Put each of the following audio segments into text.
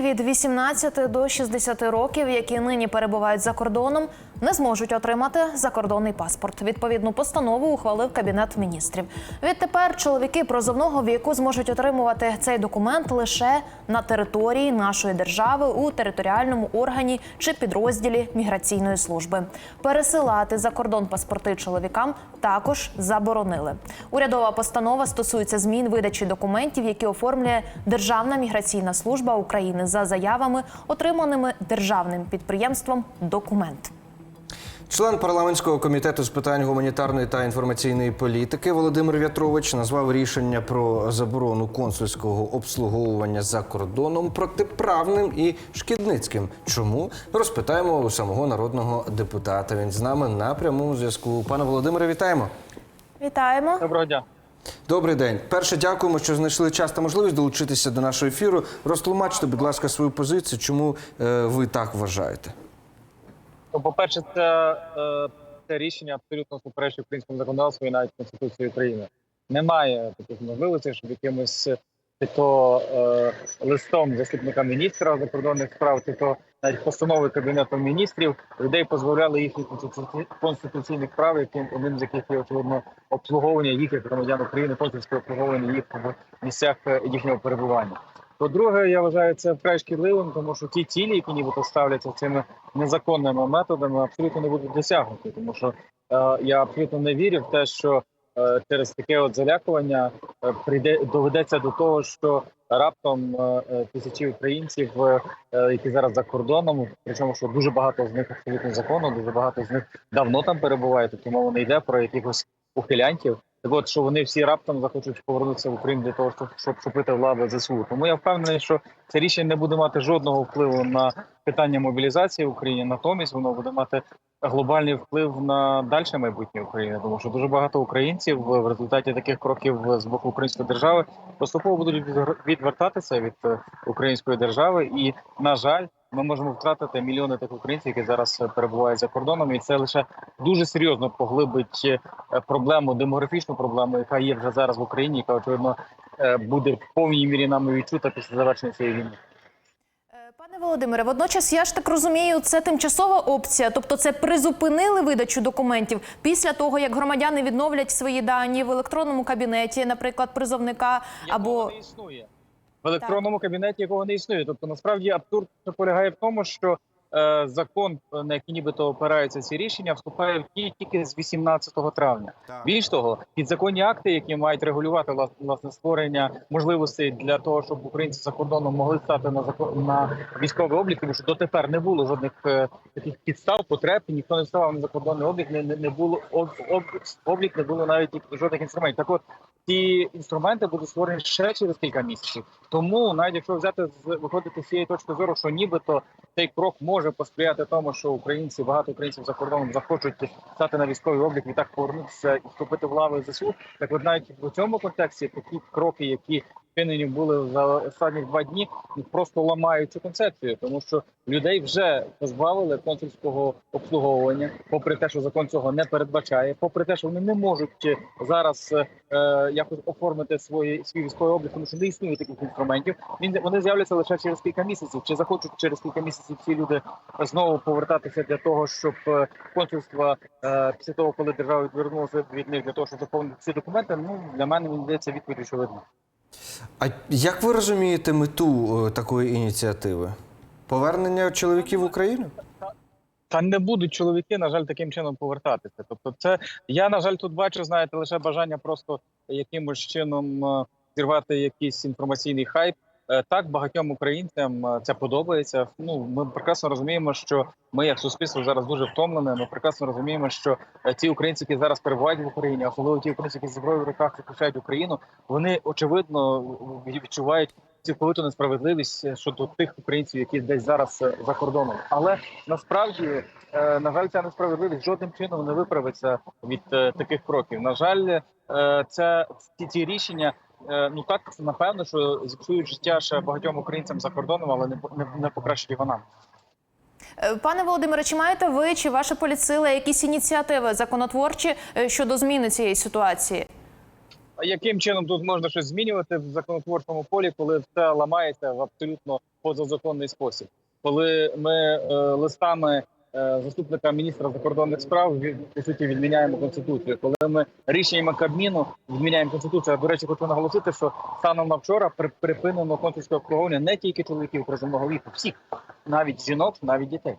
Від 18 до 60 років, які нині перебувають за кордоном, не зможуть отримати закордонний паспорт. Відповідну постанову ухвалив кабінет міністрів. Відтепер чоловіки прозовного віку зможуть отримувати цей документ лише на території нашої держави у територіальному органі чи підрозділі міграційної служби. Пересилати за кордон паспорти чоловікам також заборонили. Урядова постанова стосується змін видачі документів, які оформлює Державна міграційна служба України за заявами, отриманими державним підприємством документ. Член парламентського комітету з питань гуманітарної та інформаційної політики Володимир В'ятрович назвав рішення про заборону консульського обслуговування за кордоном протиправним і шкідницьким. Чому розпитаємо у самого народного депутата? Він з нами на прямому зв'язку. Пане Володимире, вітаємо. Вітаємо. Доброго дня. Добрий день. Перше, дякуємо, що знайшли час та можливість долучитися до нашого ефіру. Розтлумачте, будь ласка, свою позицію. Чому е, ви так вважаєте? Ну, По-перше, це, е, це рішення абсолютно суперечить українському законодавству і навіть Конституції України. Немає таких можливостей, щоб якимось чи то е, листом заступника міністра закордонних справ, чи то навіть постанови кабінету міністрів людей позбавляли їхніх конституційних прав, яким одним з яких є очевидно обслуговування їх як громадян України, консульське обслуговування їх в місцях е, їхнього перебування. По-друге, я вважаю це вкрай шкідливим, тому що ті цілі, які нібито ставляться цими незаконними методами, абсолютно не будуть досягнуті. Тому що е, я абсолютно не вірю в те, що е, через таке от залякування е, прийде доведеться до того, що раптом е, е, тисячі українців, е, е, які зараз за кордоном, причому що дуже багато з них абсолютно законно, дуже багато з них давно там перебувають, тобто мова не йде про якихось ухилянтів. Так от, що вони всі раптом захочуть повернутися в Україну для того, щоб, щоб вступити в лави ЗСУ. Тому я впевнений, що це рішення не буде мати жодного впливу на питання мобілізації в Україні. Натомість воно буде мати глобальний вплив на дальше майбутнє України, тому що дуже багато українців в результаті таких кроків з боку української держави поступово будуть відвертатися від е, української держави, і на жаль, ми можемо втратити мільйони тих українців, які зараз е, перебувають за кордоном, і це лише дуже серйозно поглибить е, проблему, демографічну проблему, яка є вже зараз в Україні, яка очевидно е, буде в повній мірі нами відчута після завершення цієї війни. Пане Володимире, водночас я ж так розумію, це тимчасова опція, тобто це призупинили видачу документів після того, як громадяни відновлять свої дані в електронному кабінеті, наприклад, призовника або якого не існує в електронному кабінеті, якого не існує. Тобто, насправді абсурд полягає в тому, що е, закон, на який нібито опираються ці рішення, вступає в дію тільки з 18 травня. Більш того, підзаконні акти, які мають регулювати влас- власне створення можливостей для того, щоб українці за кордоном могли стати на закон на військовий облік, тому що дотепер не було жодних е, таких підстав, потреб, і ніхто не вставав на закордонний облік, не, не, не було об, об, облік, не було навіть жодних інструментів. Так от ці інструменти будуть створені ще через кілька місяців. Тому навіть якщо взяти з виходити з цієї точки зору, що нібито цей крок може посприяти тому, що українці багато українців за кордоном захочуть стати на військовий облік і так повернутися і вступити в лави ЗСУ. Так от навіть в цьому контексті такі кроки, які вчинені були за останні два дні, просто ламають цю концепцію, тому що людей вже позбавили консульського обслуговування, попри те, що закон цього не передбачає, попри те, що вони не можуть е, зараз е, якось оформити свої свій військовий облік, тому що не існує таких інструментів. Він вони з'являться лише через кілька місяців. Чи захочуть через кілька місяців ці люди знову повертатися для того, щоб е, консульство е, після того, коли держава відвернулася від них для того, щоб заповнити ці документи? Ну для мене він здається відповідь очевидна. А як ви розумієте мету е, такої ініціативи? Повернення чоловіків в Україну? Та не будуть чоловіки, на жаль, таким чином повертатися. Тобто, це я на жаль тут бачу, знаєте, лише бажання просто якимось чином е, зірвати якийсь інформаційний хайп. Е, Так, багатьом українцям е, це подобається. Ну ми прекрасно розуміємо, що ми, як суспільство, зараз дуже втомлені. Ми прекрасно розуміємо, що е, ті українці, які зараз перебувають в Україні, особливо ті українці, які з зброєю в руках захищають Україну, вони очевидно відчувають цілковиту несправедливість щодо тих українців, які десь зараз за кордоном. Але насправді, на жаль, ця несправедливість жодним чином не виправиться від таких кроків. На жаль, це ці рішення. Е, Ну так напевно, що зіпсують життя ще багатьом українцям за кордоном, але не не, не покращать його нам. Е, Пане Володимире, чи маєте ви чи ваша поліцила якісь ініціативи законотворчі е, щодо зміни цієї ситуації? А яким чином тут можна щось змінювати в законотворчому полі, коли все ламається в абсолютно позазаконний спосіб. Коли ми е, листами заступника міністра закордонних справ по суті відміняємо конституцію, коли ми рішеннями Кабміну відміняємо конституцію. До речі, хочу наголосити, що станом на вчора при- припинено консульське обслуговування не тільки чоловіків призовного віку, всіх, навіть жінок, навіть дітей.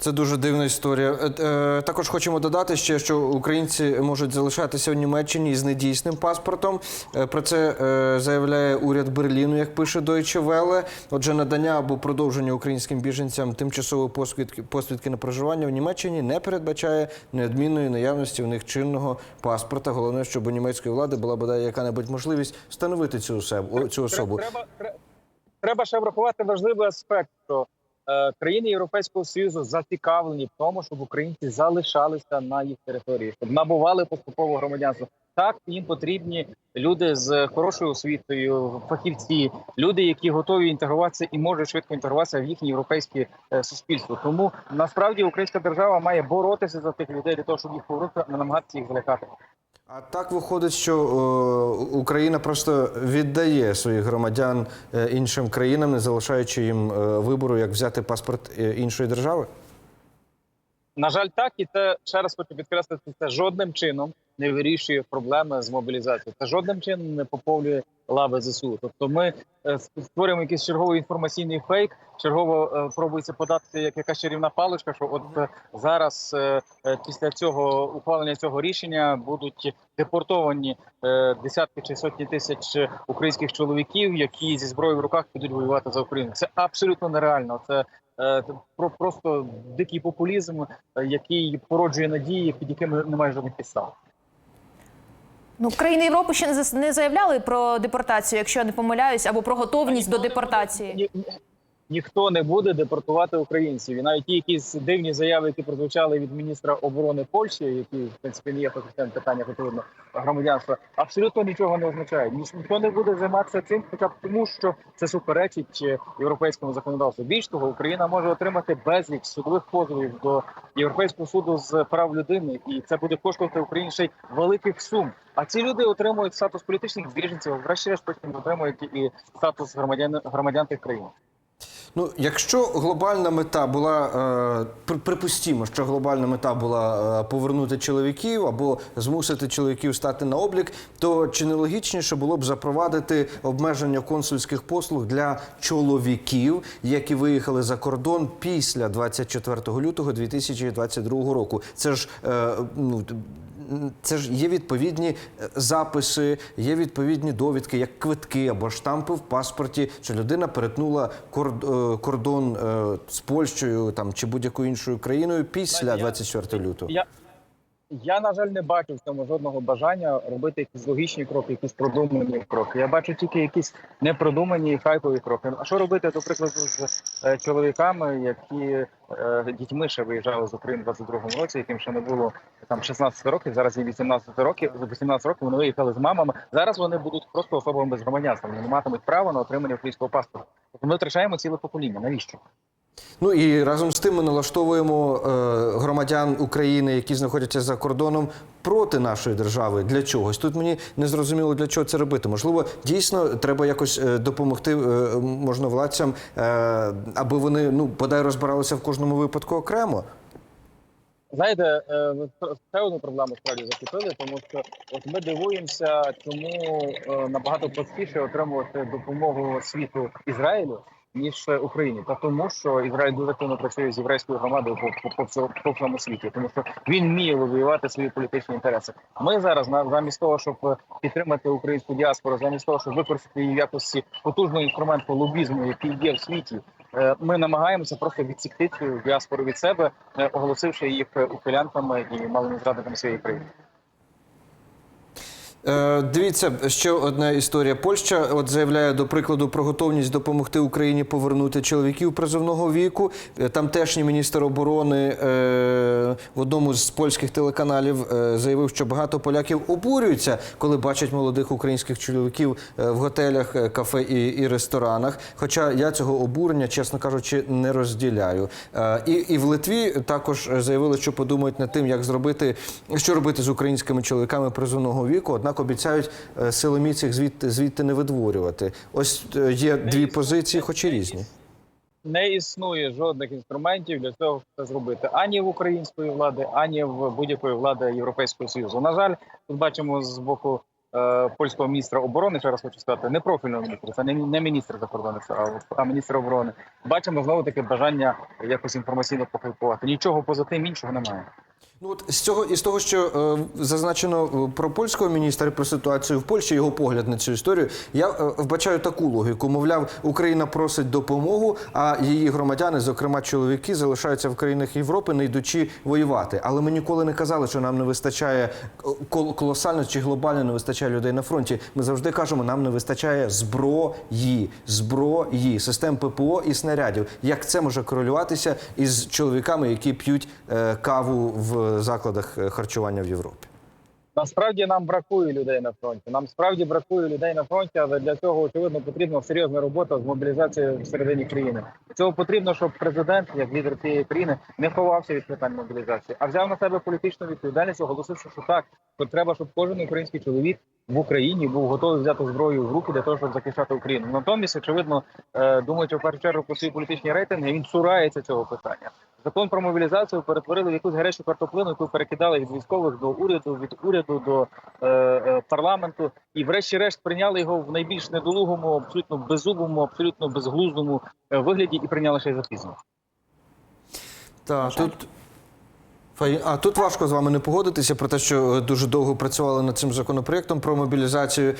Це дуже дивна історія. Е, е, Також хочемо додати ще, що українці можуть залишатися в Німеччині із недійсним паспортом. Е, Про це заявляє уряд Берліну, як пише Deutsche Welle. Отже, надання або продовження українським біженцям тимчасової посвідки, посвідки на проживання в Німеччині не передбачає неодмінної наявності в них чинного паспорта. Головне, щоб у німецької влади була бодай яка-небудь можливість встановити цю особу. Треба, треба, ще врахувати важливий аспект, що країни Європейського Союзу зацікавлені в тому, щоб українці залишалися на їх території, щоб набували поступово громадянство. Так їм потрібні люди з хорошою освітою, фахівці, люди, які готові інтегруватися і можуть швидко інтегруватися в їхнє європейське е, суспільство. Тому насправді українська держава має боротися за тих людей для того, щоб їх повернути, не намагатися їх залякати. А так виходить, що е, Україна просто віддає своїх громадян е, іншим країнам, не залишаючи їм е, вибору, як взяти паспорт іншої держави. На жаль, так і це ще раз хочу підкреслити, це жодним чином не вирішує проблеми з мобілізацією. Це жодним чином не поповнює лави ЗСУ. Тобто, ми е, створюємо якийсь черговий інформаційний фейк. Чергово е, пробується подати як якась чарівна паличка. Що от е, зараз після цього ухвалення цього рішення будуть депортовані десятки чи сотні тисяч українських чоловіків, які зі зброєю в руках підуть воювати за Україну. Це абсолютно нереально. Це про просто дикий популізм, який породжує надії, під якими немає жодних підстав. Ну, країни Європи ще не заявляли про депортацію, якщо я не помиляюсь, або про готовність до депортації. Ні, ні, ніхто не буде депортувати українців. І навіть ті якісь дивні заяви, які прозвучали від міністра оборони Польщі, який в принципі не є фахівцем питання відповідно громадянства, абсолютно нічого не означає. Ні- Ніхто не буде займатися цим, хоча б тому, що це суперечить е, європейському законодавству. Більш того, Україна може отримати безліч судових позовів до європейського суду з прав людини, і це буде коштувати Україні ще й великих сум. А ці люди отримують статус політичних біженців, врешті-решт потім отримують і статус громадян громадян тих країн. Ну, якщо глобальна мета була е, припустімо, що глобальна мета була е, повернути чоловіків або змусити чоловіків стати на облік, то чи не логічніше було б запровадити обмеження консульських послуг для чоловіків, які виїхали за кордон після 24 лютого 2022 року? Це ж е, ну. Це ж є відповідні е, записи, є відповідні довідки, як квитки або штампи в паспорті, що людина перетнула е, кордон е, з Польщею там чи будь-якою іншою країною після Я- 24 лютого. Я, на жаль, не бачу в цьому жодного бажання робити якісь логічні кроки, якісь продумані кроки. Я бачу тільки якісь непродумані хайпові кроки. А що робити, до прикладу, з е, чоловіками, які е, дітьми ще виїжджали з України в 22-му році, яким ще не було там 16 років, зараз їм 18 років, 18 років вони виїхали з мамами. Зараз вони будуть просто особами без громадянства. Вони не матимуть права на отримання українського паспорта. Тобто ми втрачаємо ціле покоління. Навіщо? Ну і разом з тим ми налаштовуємо е, громадян України, які знаходяться за кордоном, проти нашої держави для чогось. Тут мені не зрозуміло для чого це робити. Можливо, дійсно треба якось е, допомогти е, можновладцям, аби вони ну бодай розбиралися в кожному випадку окремо. Знаєте, ще одну проблему справді закріпили, тому що от ми дивуємося, чому набагато простіше отримувати допомогу світу Ізраїлю ніж Україні, та тому, що Ізраїль дуже активно працює з єврейською громадою по, по, по, по всьому світі, тому що він вміє вибивати свої політичні інтереси. Ми зараз на замість того, щоб підтримати українську діаспору, замість того, щоб використати її в якості потужного інструменту лобізму, який є в світі, е, ми намагаємося просто відсікти цю діаспору від себе, е, оголосивши їх ухилянтами і малими зрадниками своєї країни. Е, Дивіться, ще одна історія. Польща от заявляє до прикладу про готовність допомогти Україні повернути чоловіків призовного віку. Е, Тамтешній міністр оборони е, в одному з польських телеканалів заявив, що багато поляків обурюються, коли бачать молодих українських чоловіків в готелях, кафе і, і ресторанах. Хоча я цього обурення, чесно кажучи, не розділяю. І, і в Литві також заявили, що подумають над тим, як зробити, що робити з українськими чоловіками призовного віку. Однак однак обіцяють е, силоміць їх звідти звідти не видворювати. Ось е, є дві позиції, хоч і різні. Не існує жодних інструментів для того, щоб це зробити ані в української влади, ані в будь-якої влади Європейського союзу. На жаль, тут бачимо з боку е, польського міністра оборони. Ще раз хочу сказати, не профільного міністра, це не, не міністр закордонних справ, а міністр оборони. Бачимо знову таке бажання якось інформаційно похилкувати. Нічого поза тим іншого немає. Ну от з цього із того, що е, зазначено е, про польського міністра про ситуацію в Польщі, його погляд на цю історію, я е, вбачаю таку логіку. Мовляв, Україна просить допомогу, а її громадяни, зокрема чоловіки, залишаються в країнах Європи, не йдучи воювати. Але ми ніколи не казали, що нам не вистачає е, кол- колосально чи глобально не вистачає людей на фронті. Ми завжди кажемо, нам не вистачає зброї, зброї, систем ППО і снарядів. Як це може корелюватися із чоловіками, які п'ють е, каву в закладах е, харчування в Європі? Насправді нам бракує людей на фронті. Нам справді бракує людей на фронті, але для цього очевидно потрібна серйозна робота з мобілізацією всередині країни. Цього потрібно, щоб президент, як лідер цієї країни, не ховався від питань мобілізації, а взяв на себе політичну відповідальність, оголосивши, що так, що треба, щоб кожен український чоловік в Україні був готовий взяти зброю в руки для того, щоб захищати Україну. Натомість, очевидно, е, думаючи в першу чергу про свої політичні рейтинги, він цурається цього питання. Закон про мобілізацію перетворили в якусь гарячу картоплину, яку перекидали від військових до уряду, від уряду до е, е, парламенту, і, врешті-решт, прийняли його в найбільш недолугому, абсолютно беззубому, абсолютно безглуздому е, вигляді, і прийняли ще й запізно. Так, тут. А тут важко з вами не погодитися про те, що е, дуже довго працювали над цим законопроектом про мобілізацію.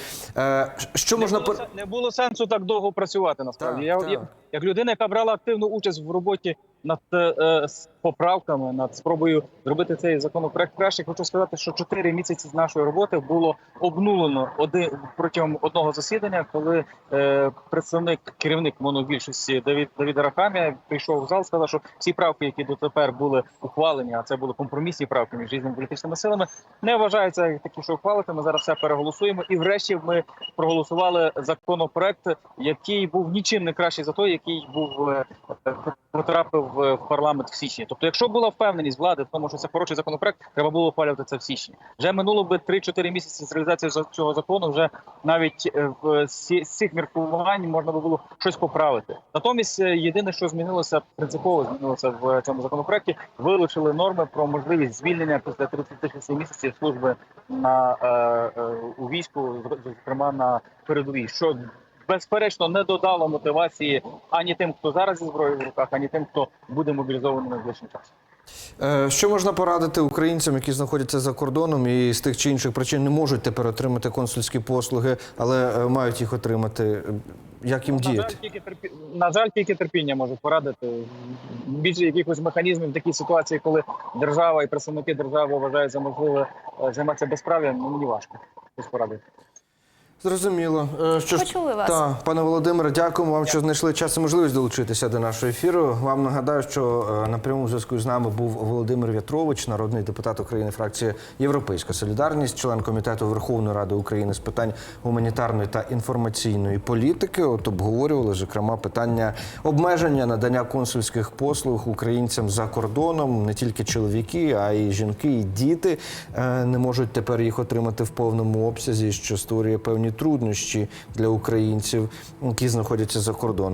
Що не, пер- було, не було сенсу так довго працювати. Насправді Так, я, так. Як людина, яка брала активну участь в роботі над е, е, поправками, над спробою зробити цей законопроект краще. Хочу сказати, що чотири місяці з нашої роботи було обнулено один протягом одного засідання, коли е, представник керівник монобільшості Давід Давід Арахамія прийшов в зал, сказав, що всі правки, які дотепер були ухвалені, а це були компромісні правки між різними політичними силами, не вважаються такі, що ухвалити. Ми зараз все переголосуємо. І врешті ми проголосували законопроект, який був нічим не кращий за той, який був е, е, потрапив в парламент в січні. Тобто, якщо була впевненість влади в тому, що це хороший законопроект, треба було ухвалювати це в січні. Вже минуло би 3-4 місяці з реалізації за- цього закону. Вже навіть е, в з цих міркувань можна би було щось поправити. Натомість, єдине, що змінилося принципово змінилося в цьому законопроекті, вилучили норми про можливість звільнення після 36 місяців служби на у війську, зокрема на передовій, що безперечно не додало мотивації ані тим, хто зараз зі зброєю в руках, ані тим, хто буде мобілізований найближчим часом. Е, Що можна порадити українцям, які знаходяться за кордоном і з тих чи інших причин не можуть тепер отримати консульські послуги, але е, мають їх отримати? Як їм На жаль, тільки терпі... на жаль, тільки терпіння можу порадити. Більше якихось механізмів в такій ситуації, коли держава і представники держави вважають за можливе е, займатися безправ'ям, ну мені важко щось порадити. Зрозуміло. Е, Що ж, Почули вас. Та, пане Володимире, дякуємо вам, що знайшли час і можливість долучитися до нашого ефіру. Вам нагадаю, що е, на прямому зв'язку з нами був Володимир В'ятрович, народний депутат України, фракція Європейська Солідарність, член комітету Верховної Ради України з питань гуманітарної та інформаційної політики. От обговорювали зокрема питання обмеження надання консульських послуг українцям за кордоном. Не тільки чоловіки, а й жінки, і діти е, не можуть тепер їх отримати в повному обсязі, що створює певні труднощі для українців, які знаходяться за кордоном.